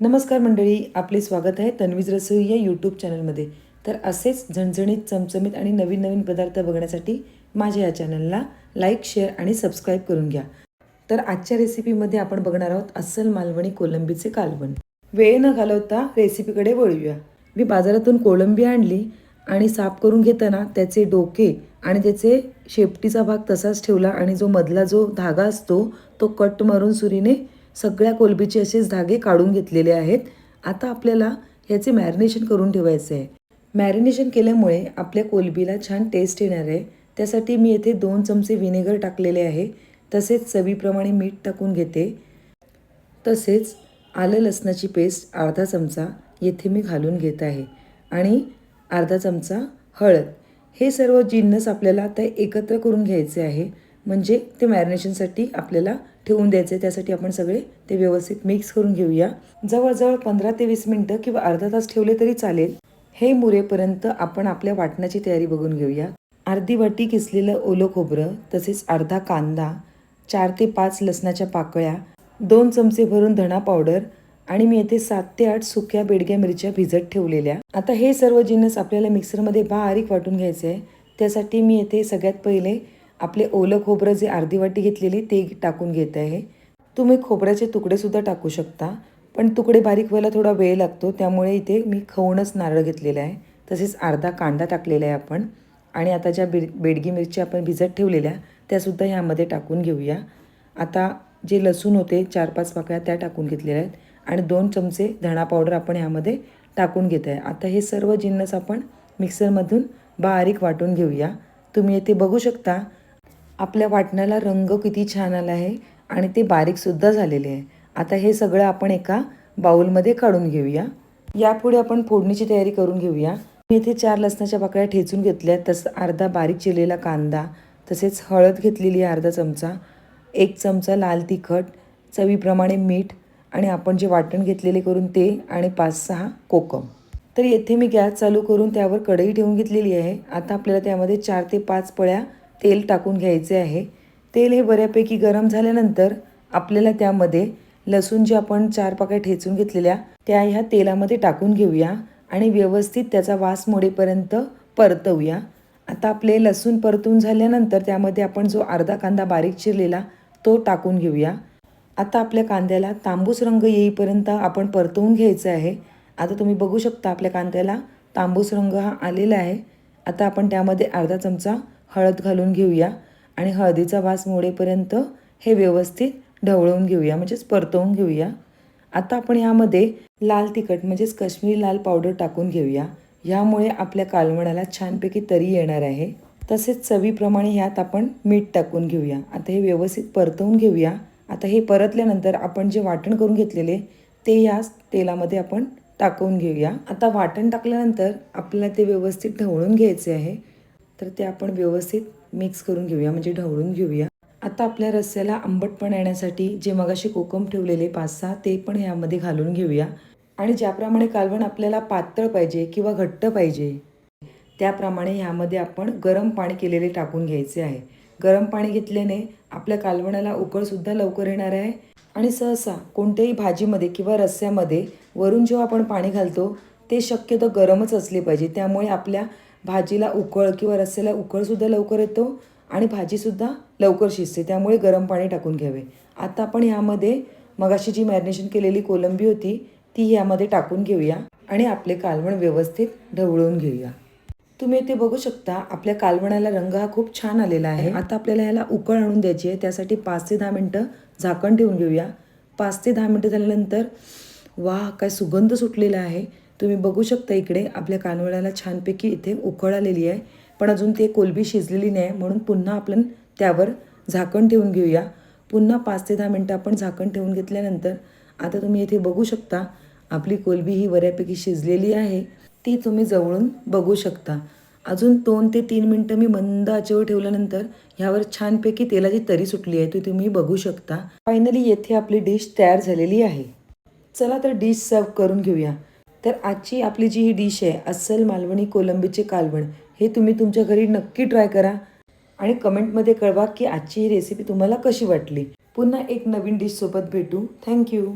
नमस्कार मंडळी आपले स्वागत आहे तन्वीज रसोई या यूट्यूब चॅनलमध्ये तर असेच झणझणीत चमचमीत आणि नवीन नवीन पदार्थ बघण्यासाठी माझ्या या चॅनलला लाईक शेअर आणि सबस्क्राईब करून घ्या. तर आजच्या रेसिपीमध्ये आपण बघणार आहोत अस्सल मालवणी कोलंबीचे कालवण. वेळ न घालवता रेसिपीकडे वळूया. मी बाजारातून कोळंबी आणली आणि साफ करून घेताना त्याचे डोके आणि त्याचे शेपटीचा भाग तसाच ठेवला आणि जो मधला जो धागा असतो तो कट मारून सुरीने सगळ्या कोलबीचे असेच धागे काढून घेतलेले आहेत. आता आपल्याला ह्याचे मॅरिनेशन करून ठेवायचे आहे. मॅरिनेशन केल्यामुळे आपल्या कोलबीला छान टेस्ट येणार आहे. त्यासाठी मी येथे दोन चमचे व्हिनेगर टाकलेले आहे. तसेच चवीप्रमाणे मीठ टाकून घेते. तसेच आलं लसणाची पेस्ट अर्धा चमचा येथे मी घालून घेत आहे. आणि अर्धा चमचा हळद. हे सर्व जिन्नस आपल्याला आता एकत्र करून घ्यायचे आहे. म्हणजे ते मॅरिनेशनसाठी आपल्याला ठेवून द्यायचे त्यासाठी आपण सगळे ते व्यवस्थित मिक्स करून घेऊया. जवळजवळ पंधरा ते वीस मिनटं किंवा अर्धा तास ठेवले तरी चालेल. हे मुरेपर्यंत आपण आपल्या वाटणाची तयारी बघून घेऊया. अर्धी वाटी किसलेलं ओलं खोबरं तसेच अर्धा कांदा चार ते पाच लसणाच्या पाकळ्या दोन चमचे भरून धणा पावडर आणि मी येथे सात ते आठ सुक्या बेडग्या मिरच्या भिजत ठेवलेल्या. आता हे सर्व जिन्नस आपल्याला मिक्सरमध्ये बारीक वाटून घ्यायचे आहे त्यासाठी मी येथे सगळ्यात पहिले आपले ओलं खोबरं जे अर्धी वाटी घेतलेली ते टाकून घेत आहे. तुम्ही खोबऱ्याचे तुकडेसुद्धा टाकू शकता पण तुकडे बारीक व्हायला थोडा वेळ लागतो त्यामुळे इथे मी खवूनच नारळ घेतलेला आहे. तसेच अर्धा कांदा टाकलेला आहे आपण. आणि आता ज्या बेड बेडगी मिरची आपण भिजत ठेवलेल्या त्यासुद्धा ह्यामध्ये टाकून घेऊया. आता जे लसूण होते चार पाच पाकळ्या त्या टाकून घेतलेल्या आहेत. आणि दोन चमचे धणा पावडर आपण ह्यामध्ये टाकून घेत आहे. आता हे सर्व जिन्नस आपण मिक्सरमधून बारीक वाटून घेऊया. तुम्ही इथे बघू शकता आपल्या वाटण्याला रंग किती छान आला आहे आणि ते बारीकसुद्धा झालेले आहे. आता हे सगळं आपण एका बाउलमध्ये काढून घेऊया. यापुढे आपण फोडणीची तयारी करून घेऊया. मी इथे चार लसणाच्या पाकळ्या ठेचून घेतल्या तसं अर्धा बारीक चिरलेला कांदा तसेच हळद घेतलेली आहे अर्धा चमचा एक चमचा लाल तिखट चवीप्रमाणे मीठ आणि आपण जे वाटण घेतलेले करून ते आणि पाच सहा कोकम. तर येथे मी गॅस चालू करून त्यावर कढई ठेवून घेतलेली आहे. आता आपल्याला त्यामध्ये चार ते पाच पळ्या तेल टाकून घ्यायचे आहे. तेल हे बऱ्यापैकी गरम झाल्यानंतर आपल्याला त्यामध्ये लसूण जे आपण चार पाकळ्या ठेचून घेतलेल्या त्या ह्या तेलामध्ये टाकून घेऊया आणि व्यवस्थित त्याचा वास मोडेपर्यंत परतवूया. आता आपले लसूण परतून झाल्यानंतर त्यामध्ये आपण जो अर्धा कांदा बारीक चिरलेला तो टाकून घेऊया. आता आपल्या कांद्याला तांबूस रंग येईपर्यंत आपण परतवून घ्यायचं आहे. आता तुम्ही बघू शकता आपल्या कांद्याला तांबूस रंग हा आलेला आहे. आता आपण त्यामध्ये अर्धा चमचा हळद घालून घेऊया आणि हळदीचा वास मोडेपर्यंत हे व्यवस्थित ढवळून घेऊया म्हणजेच परतवून घेऊया. आता आपण ह्यामध्ये लाल तिखट म्हणजेच काश्मीरी लाल पावडर टाकून घेऊया. ह्यामुळे आपल्या कालवणाला छानपैकी तरी येणार आहे. तसेच चवीप्रमाणे ह्यात आपण मीठ टाकून घेऊया. आता हे व्यवस्थित परतवून घेऊया. आता हे परतल्यानंतर आपण जे वाटण करून घेतलेले ते या तेलामध्ये आपण टाकून घेऊया. आता वाटण टाकल्यानंतर आपल्याला ते व्यवस्थित ढवळून घ्यायचे आहे. तर ते आपण व्यवस्थित मिक्स करून घेऊया म्हणजे ढवळून घेऊया. आता आपल्या रस्स्याला आंबटपणा येण्यासाठी जे मगाशी कोकम ठेवलेले पाच सहा ते पण ह्यामध्ये घालून घेऊया. आणि ज्याप्रमाणे कालवण आपल्याला पातळ पाहिजे किंवा घट्ट पाहिजे त्याप्रमाणे ह्यामध्ये आपण गरम पाणी केलेले टाकून घ्यायचे आहे. गरम पाणी घेतल्याने आपल्या कालवणाला उकळसुद्धा लवकर येणार आहे. आणि सहसा कोणत्याही भाजीमध्ये किंवा रस्स्यामध्ये वरून जेव्हा आपण पाणी घालतो ते शक्यतो गरमच असले पाहिजे. त्यामुळे आपल्या भाजीला उकळ किंवा रस्स्याला उकळसुद्धा लवकर येतो आणि भाजीसुद्धा लवकर शिजते त्यामुळे गरम पाणी टाकून घ्यावे. आता आपण ह्यामध्ये मगाशी जी मॅरिनेशन केलेली कोलंबी होती ती ह्यामध्ये टाकून घेऊया आणि आपले कालवण व्यवस्थित ढवळून घेऊया. तुम्ही इथे बघू शकता आपल्या कालवणाला रंग हा खूप छान आलेला आहे. आता आपल्याला ह्याला उकळ आणून द्यायची आहे त्यासाठी पाच ते दहा मिनटं झाकण ठेवून घेऊया. पाच ते दहा मिनटं झाल्यानंतर वा काय सुगंध सुटलेला आहे. तुम्ही बघू शकता इकडे आपल्या कानवळ्याला छानपैकी इथे उकळ आलेली आहे. पण अजून ते कोलबी शिजलेली नाही म्हणून पुन्हा आपण त्यावर झाकण ठेवून घेऊया. पुन्हा पाच ते दहा मिनटं आपण झाकण ठेवून घेतल्यानंतर आता तुम्ही इथे बघू शकता आपली कोलबी ही बऱ्यापैकी शिजलेली आहे. ती तुम्ही जवळून बघू शकता. अजून दोन ते तीन मिनटं मी मंद आचेवर ठेवल्यानंतर ह्यावर छानपैकी तेलाची तरी सुटली आहे ती तुम्ही बघू शकता. फायनली येथे आपली डिश तयार झालेली आहे. चला तर डिश सर्व करून घेऊया. तर आजची आपली जी ही डिश आहे अस्सल मालवणी कोलंबीचे कालवण हे तुम्ही तुमच्या घरी नक्की ट्राय करा. आणि कमेंटमध्ये कळवा की आजची ही रेसिपी तुम्हाला कशी वाटली. पुन्हा एक नवीन डिशसोबत भेटू. थँक्यू